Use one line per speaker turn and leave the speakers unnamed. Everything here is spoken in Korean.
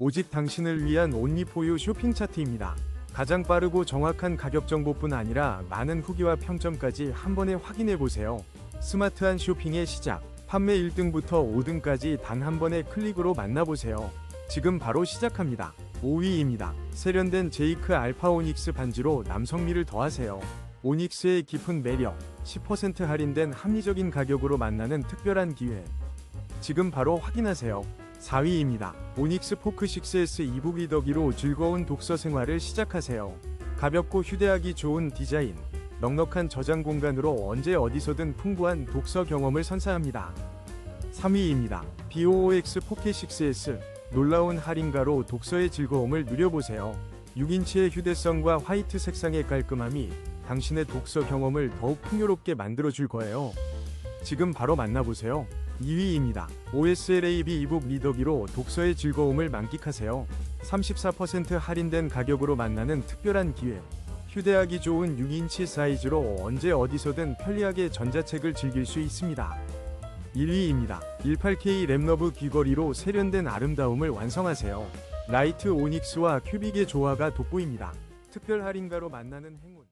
오직 당신을 위한 온리포유 쇼핑 차트입니다. 가장 빠르고 정확한 가격 정보뿐 아니라 많은 후기와 평점까지 한 번에 확인해 보세요. 스마트한 쇼핑의 시작. 판매 1등부터 5등까지 단 한 번의 클릭으로 만나보세요. 지금 바로 시작합니다. 5위입니다. 세련된 제이크 알파 오닉스 반지로 남성미를 더하세요. 오닉스의 깊은 매력, 10% 할인된 합리적인 가격으로 만나는 특별한 기회. 지금 바로 확인하세요. 4위입니다. 오닉스 포크 6S 이북 리더기로 즐거운 독서 생활을 시작하세요. 가볍고 휴대하기 좋은 디자인, 넉넉한 저장 공간으로 언제 어디서든 풍부한 독서 경험을 선사합니다. 3위입니다. BOOX 포켓 6S 놀라운 할인가로 독서의 즐거움을 누려보세요. 6인치의 휴대성과 화이트 색상의 깔끔함이 당신의 독서 경험을 더욱 풍요롭게 만들어줄 거예요. 지금 바로 만나보세요. 2위입니다. OSLAB 이북 리더기로 독서의 즐거움을 만끽하세요. 34% 할인된 가격으로 만나는 특별한 기회. 휴대하기 좋은 6인치 사이즈로 언제 어디서든 편리하게 전자책을 즐길 수 있습니다. 1위입니다. 18K 램너브 귀걸이로 세련된 아름다움을 완성하세요. 라이트 오닉스와 큐빅의 조화가 돋보입니다. 특별 할인가로 만나는 행운.